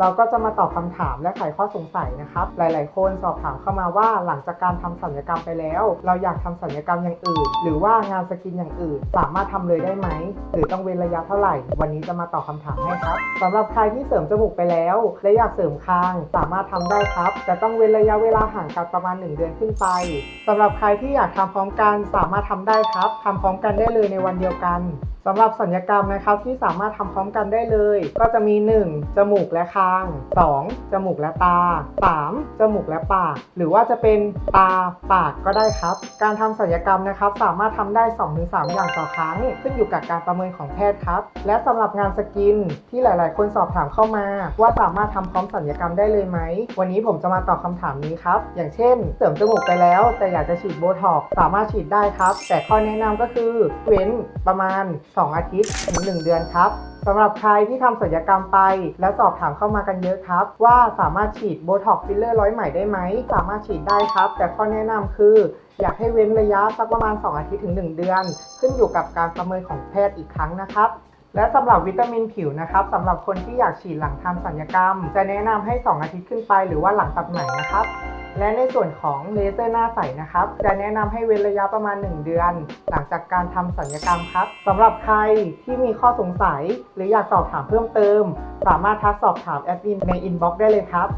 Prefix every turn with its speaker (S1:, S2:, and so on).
S1: เราก็จะมาตอบคำถามและไขข้อสงสัยนะครับ หลายๆ คนสอบถามเข้ามาว่าหลังจากการทำศัลยกรรมไปแล้ว เราอยากทำศัลยกรรมอย่างอื่น หรือว่างานสกินอย่างอื่น สามารถทำเลยได้ไหม หรือต้องเว้นระยะเท่าไหร่ วันนี้จะมาตอบคำถามให้ครับสำหรับใครที่เสริมจมูกไปแล้ว และอยากเสริมคาง สามารถทำได้ครับ แต่ต้องเว้นระยะเวลาห่างกันประมาณ 1 เดือนขึ้นไปสำหรับใครที่อยากทำพร้อมกันสามารถทำได้ครับทำพร้อมกันได้เลยในวันเดียวกันสำหรับสัญญกรรมนะครับที่สามารถทำพร้อมกันได้เลย ก็จะมี 1. จมูกและคาง 2. จมูกและตา 3. จมูกและปาก หรือว่าจะเป็นตาปากก็ได้ครับ การทำสัญญกรรมนะครับ สามารถทำได้ 2-3 อย่างต่อครั้ง ขึ้นอยู่กับการประเมินของแพทย์ครับ และสำหรับงานสกินที่หลาย ๆ คนสอบถามเข้ามา ว่าสามารถทำพร้อมสัญญกรรมได้เลยไหม วันนี้ผมจะมาตอบคำถามนี้ครับ อย่างเช่น เสริมจมูกไปแล้ว แต่อยากจะฉีดโบท็อกสามารถฉีดได้ครับ แต่ข้อแนะนำก็คือเว้นประมาณ 2 อาทิตย์ถึง1เดือนครับ สำหรับใครที่ทำศัลยกรรมไป แล้วสอบถามเข้ามากันเยอะครับ ว่าสามารถฉีดโบท็อกฟิลเลอร์ร้อยใหม่ได้ไหม สามารถฉีดได้ครับ แต่ข้อแนะนำคือ อยากให้เว้นระยะสักประมาณ 2 อาทิตย์ถึง 1 เดือน ขึ้นอยู่กับการประเมินของแพทย์อีกครั้งนะครับและสำหรับวิตามินผิวนะครับสำหรับคนที่อยากฉีดหลังทำสัญญกรรม จะแนะนำให้ 2 อาทิตย์ขึ้นไปหรือว่าหลังตัดไหมนะครับ และในส่วนของเลเซอร์หน้าใสนะครับ จะแนะนำให้เว้นระยะประมาณ 1 เดือน หลังจากการทำสัญญกรรมครับสำหรับใครที่มีข้อสงสัย หรืออยากสอบถามเพิ่มเติม สามารถทักสอบถามแอดมินในอินบ็อกซ์ได้เลยครับ